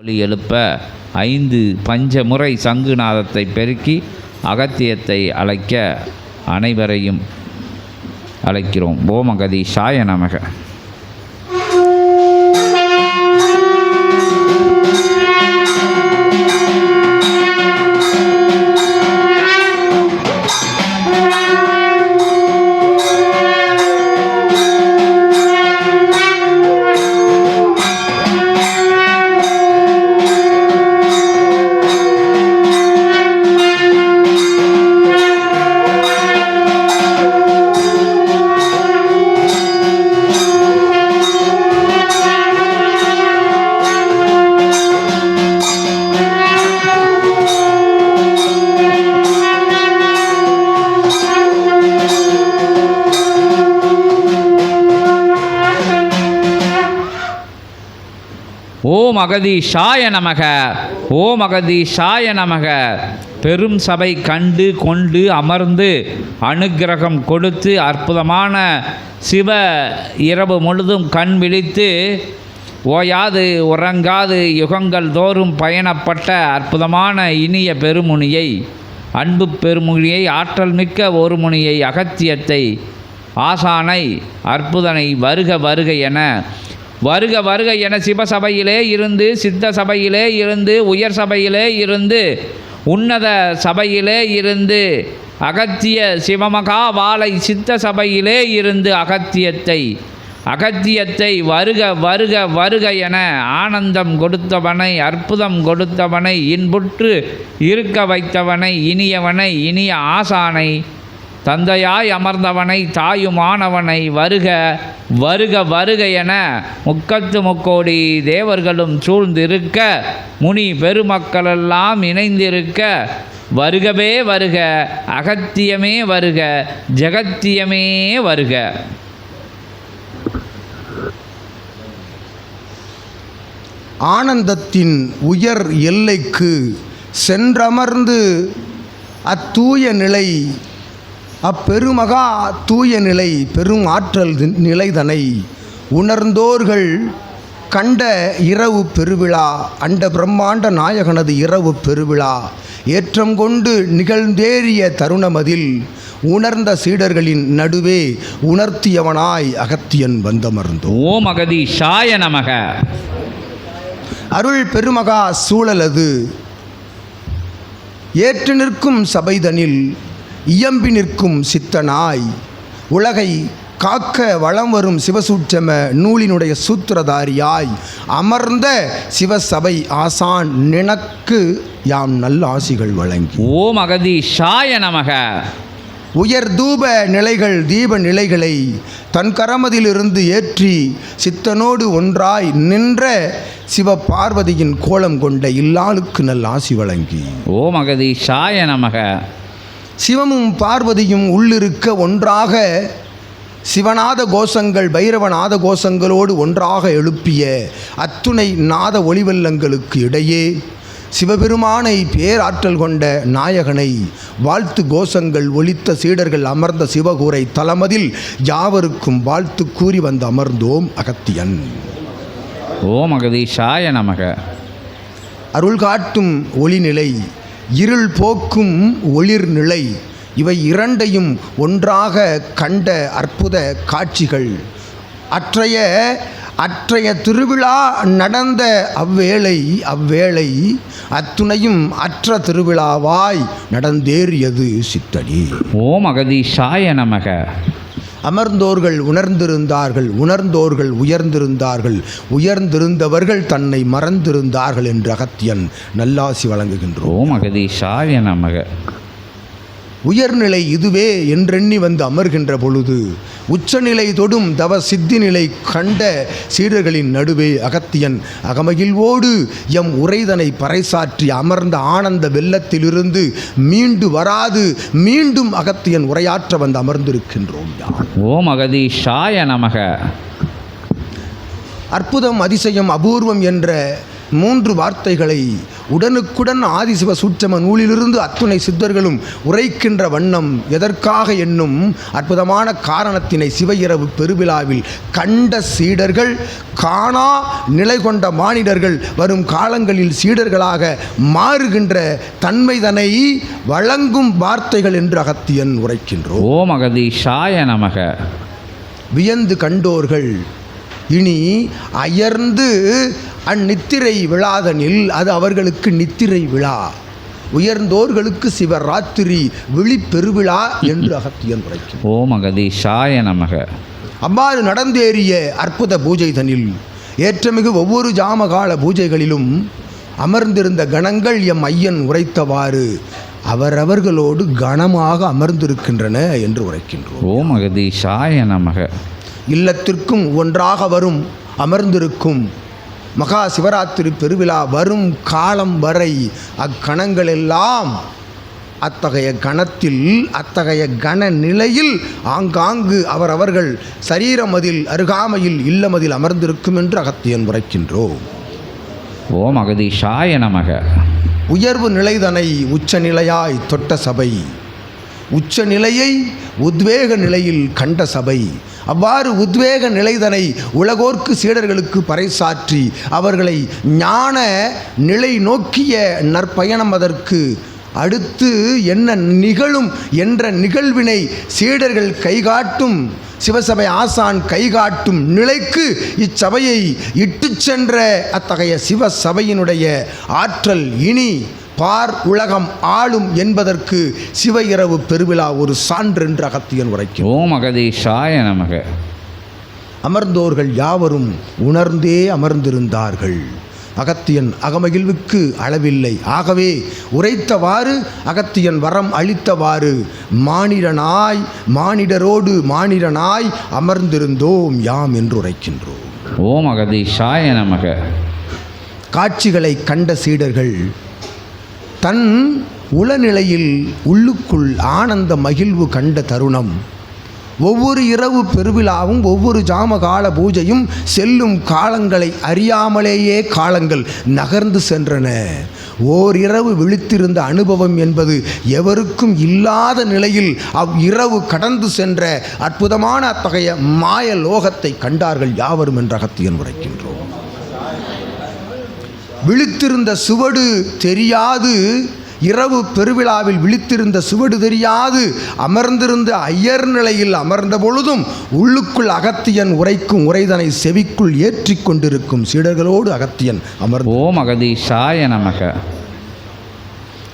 ஒலி எழுப்ப ஐந்து பஞ்சமுறை சங்குநாதத்தை பெருக்கி அகத்தியத்தை அழைக்க அனைவரையும் அழைக்கிறோம். ஓமகதி சாய நமக. ஓம் அகதீஷாய நமக. ஓம் அகதீஷாய நமக. பெரும் சபை கண்டு கொண்டு அமர்ந்து அனுக்கிரகம் கொடுத்து அற்புதமான சிவ இரவு முழுதும் கண் விழித்து ஓயாது உறங்காது யுகங்கள் தோறும் பயணப்பட்ட அற்புதமான இனிய பெருமுனியை அன்பு பெருமுனியை ஆற்றல் மிக்க ஒரு முனியை அகத்தியத்தை ஆசானை அற்புதனை வருக வருக என வருக வருக என சிவசபையிலே இருந்து சித்த சபையிலே இருந்து உயர் சபையிலே இருந்து உன்னத சபையிலே இருந்து அகத்திய சிவமகா வாழை சித்த சபையிலே இருந்து அகத்தியத்தை அகத்தியத்தை வருக வருக வருக என ஆனந்தம் கொடுத்தவனை அற்புதம் கொடுத்தவனை இன்புற்று இருக்க வைத்தவனை இனியவனை இனிய ஆசானை தந்தையாய் அமர்ந்தவனை தாயுமானவனை வருக வருக வருக என முக்கத்து முக்கோடி தேவர்களும் சூழ்ந்திருக்க முனி பெருமக்களெல்லாம் இணைந்திருக்க வருகவே வருக அகத்தியமே வருக ஜெகத்தியமே வருக. ஆனந்தத்தின் உயர் எல்லைக்கு சென்றமர்ந்து அத்தூய நிலை அப்பெருமகா தூய நிலை பெரும் ஆற்றல் நிலைதனை. உணர்ந்தோர்கள் கண்ட இரவு பெருவிழா அண்ட பிரம்மாண்ட நாயகனது இரவு பெருவிழா. ஏற்றம் கொண்டு நிகழ்ந்தேறிய தருணமதில் உணர்ந்த சீடர்களின் நடுவே உணர்த்தியவனாய் அகத்தியன் வந்தமர்ந்தோ ஓம் அகதீஷாய நமக. அருள் பெருமகா சூழலது. ஏற்று நிற்கும் சபைதனில் இயம்பி நிற்கும் சித்தனாய். உலகை காக்க வளம் வரும் சிவசூட்சம நூலினுடைய சூத்திரதாரியாய். அமர்ந்த சிவசபை ஆசான் நினக்கு யாம் நல்ல ஆசிகள் வழங்கி. ஓம் அகதீஷாய நமக. உயர் தூப நிலைகள் தீப நிலைகளை தன் கரமதிலிருந்து ஏற்றி சித்தனோடு ஒன்றாய் நின்ற சிவ பார்வதியின் கோலம் கொண்ட இல்லாளுக்கு நல்ல ஆசி வழங்கி. ஓம் அகதீஷாய நமக. சிவமும் பார்வதியும் உள்ளிருக்க ஒன்றாக சிவநாத கோஷங்கள் பைரவநாத கோஷங்களோடு ஒன்றாக எழுப்பிய அத்துணை நாத ஒளிவெல்லங்களுக்கு இடையே சிவபெருமானை பேராற்றல் கொண்ட நாயகனை வாழ்த்து கோஷங்கள் ஒலித்த சீடர்கள் அமர்ந்த சிவகூரை தலமதில் யாவருக்கும் வாழ்த்து கூறி வந்து அமர்ந்தோம் அகத்தியன். ஓம் அகதீஷாய நமக. அருள் காட்டும் ஒளிநிலை இருள் போக்கும் ஒளிர்நிலை. இவை இரண்டையும் ஒன்றாக கண்ட அற்புத காட்சிகள். அற்றைய அற்றைய திருவிழா நடந்த அவ்வேளை அவ்வேளை அத்துணையும் அற்ற திருவிழாவாய் நடந்தேறியது சித்தடி. ஓம் அகதீஷாய நமக. அமர்ந்தோர்கள் உணர்ந்திருந்தார்கள் உணர்ந்தோர்கள் உயர்ந்திருந்தார்கள் உயர்ந்திருந்தவர்கள் தன்னை மறந்திருந்தார்கள் என்று அகத்தியன் நல்லாசி வழங்குகின்றோம் மகதீஷாய நமக. உயர்நிலை இதுவே என்றெண்ணி வந்து அமர்கின்ற பொழுது உச்சநிலை தொடும் தவ சித்தி நிலை கண்ட சீடர்களின் நடுவே அகத்தியன் அகமகிழ்வோடு எம் உரைதனை பறைசாற்றி அமர்ந்த ஆனந்த வெள்ளத்திலிருந்து மீண்டு வராது மீண்டும் அகத்தியன் உரையாற்ற வந்து அமர்ந்திருக்கின்றோம் ஓம் அகதீஷாய நமக. அற்புதம் அதிசயம் அபூர்வம் என்ற மூன்று வார்த்தைகளை உடனுக்குடன் ஆதிசிவ சூட்சம நூலிலிருந்து அத்துணை சித்தர்களும் உரைக்கின்ற வண்ணம் எதற்காக என்னும் அற்புதமான காரணத்தினை சிவ இரவு பெருவிழாவில் கண்ட சீடர்கள் காணா நிலை கொண்ட மானிடர்கள் வரும் காலங்களில் சீடர்களாக மாறுகின்ற தன்மைதனை வழங்கும் வார்த்தைகள் என்று அகத்தியன் உரைக்கின்றோம். ஓம் அகதீஷாய நமக. வியந்து கண்டோர்கள் இனி அயர்ந்து அந்நித்திரை விழாதனில் அது அவர்களுக்கு நித்திரை விழா. உயர்ந்தோர்களுக்கு சிவராத்திரி விழிப்பெருவிழா என்று அகத்தியன் உரைக்கும். ஓம் அகதீஷாய நமக. அவ்வாறு நடந்தேறிய அற்புத பூஜை தனில் ஏற்றமிகு ஒவ்வொரு ஜாமகால பூஜைகளிலும் அமர்ந்திருந்த கணங்கள் எம் ஐயன் உரைத்தவாறு அவரவர்களோடு கணமாக அமர்ந்திருக்கின்றன என்று உரைக்கின்றோம். ஓம் அகதீஷாய நமக. இல்லத்திற்கும் ஒன்றாக வரும் அமர்ந்திருக்கும் மகா சிவராத்திரி பெருவிழா வரும் காலம் வரை அக்கணங்களெல்லாம் அத்தகைய கணத்தில் அத்தகைய கண நிலையில் ஆங்காங்கு அவரவர்கள் சரீரமதில் அருகாமையில் இல்லமதில் அமர்ந்திருக்கும் என்று அகத்தியன் உரைக்கின்றோம். ஓம் அகதீஷாய நமக. உயர்வு நிலைதனை உச்சநிலையாய் தொட்ட சபை. உச்சநிலையை உத்வேக நிலையில் கண்ட சபை. அவ்வாறு உத்வேக நிலைதனை உலகோர்க்கு சீடர்களுக்கு பறைசாற்றி அவர்களை ஞான நிலை நோக்கிய நற்பயணம் அதற்கு. அடுத்து என்ன நிகழும் என்ற நிகழ்வினை சீடர்கள் கைகாட்டும். சிவசபை ஆசான் கைகாட்டும் நிலைக்கு இச்சபையை இட்டு சென்ற அத்தகைய சிவசபையினுடைய ஆற்றல் இனி. பார் உலகம் ஆளும் என்பதற்கு சிவ இரவு பெருவிழா ஒரு சான்று என்று அகத்தியன் உரைக்கும் ஓம் அகதீஷாய நமக. அமர்ந்தோர்கள் யாவரும் உணர்ந்தே அமர்ந்திருந்தார்கள். அகத்தியன் அகமகிழ்வுக்கு அளவில்லை. ஆகவே உரைத்தவாறு அகத்தியன் வரம் அளித்தவாறு மானிடனாய் மானிடரோடு மானிடனாய் அமர்ந்திருந்தோம் யாம் என்று உரைக்கின்றோம். ஓம் அகதீஷாய நமக. காட்சிகளை கண்ட சீடர்கள் தன் உளநிலையில் உள்ளுக்குள் ஆனந்த மகிழ்வு கண்ட தருணம். ஒவ்வொரு இரவு பெருவிழாவும் ஒவ்வொரு ஜாமகால பூஜையும் செல்லும் காலங்களை அறியாமலேயே காலங்கள் நகர்ந்து சென்றன. ஓர் இரவு விழித்திருந்த அனுபவம் என்பது எவருக்கும் இல்லாத நிலையில் அவ் இரவு கடந்து சென்ற அற்புதமான அத்தகைய மாய லோகத்தை கண்டார்கள் யாவரும் என்ற அகத்தியன் உரைக்கின்றார். விழித்திருந்த சுவடு தெரியாது. இரவு பெருவிழாவில் விழித்திருந்த சுவடு தெரியாது. அமர்ந்திருந்த ஐயர் நிலையில் அமர்ந்த பொழுதும் உள்ளுக்குள் அகத்தியன் உரைக்கும் உரைதனை செவிக்குள் ஏற்றிக் கொண்டிருக்கும் சீடர்களோடு அகத்தியன் அமர்ந்து ஓம் அகதீஷாய நமக.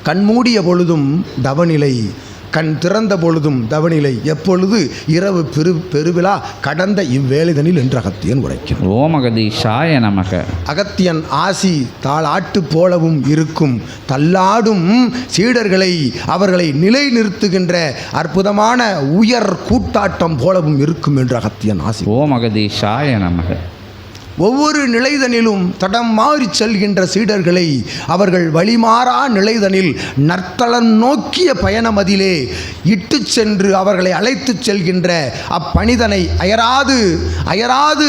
கண்மூடிய பொழுதும் தவநிலை கண் திறந்த பொழுதும் தவநிலை எப்பொழுது இரவு பெரு பெருவிழா கடந்த இவ்வேளைதனில் என்று அகத்தியன் உரைக்கிறான். ஓம் அகதீஷாய நமக. அகத்தியன் ஆசி தாளாட்டு போலவும் இருக்கும். தள்ளாடும் சீடர்களை அவர்களை நிலைநிறுத்துகின்ற அற்புதமான உயர் கூட்டாட்டம் போலவும் இருக்கும் என்று அகத்தியன் ஆசி. ஓம் அகதீஷாய நமக. ஒவ்வொரு நிலைதனிலும் தடம் மாறிச் செல்கின்ற சீடர்களை அவர்கள் வழிமாறா நிலைதனில் நற்தளம் நோக்கிய பயணமதிலே இட்டுச் சென்று அவர்களை அழைத்துச் செல்கின்ற அப்பணிதனை அயராது அயராது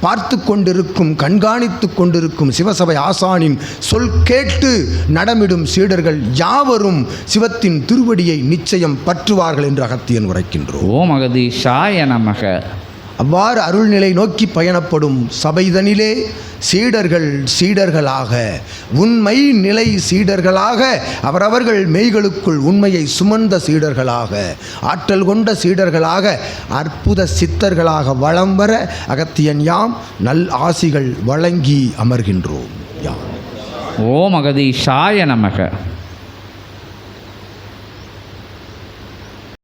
பார்த்து கொண்டிருக்கும் கண்காணித்து கொண்டிருக்கும் சிவசபை ஆசானின் சொல் கேட்டு நடமிடும் சீடர்கள் யாவரும் சிவத்தின் திருவடியை நிச்சயம் பற்றுவார்கள் என்று அகத்தியன் உரைக்கின்றோம். ஓம் அகதீஷாய நமக. அவ்வாறு அருள்நிலை நோக்கி பயணப்படும் சபைதனிலே சீடர்கள் சீடர்களாக உண்மை நிலை சீடர்களாக அவரவர்கள் மெய்களுக்குள் உண்மையை சுமந்த சீடர்களாக ஆற்றல் கொண்ட சீடர்களாக அற்புத சித்தர்களாக வளம் வர அகத்தியன் யாம் நல் ஆசிகள் வழங்கி அமர்கின்றோம். யாம். ஓம் அகதீஷாய நமக.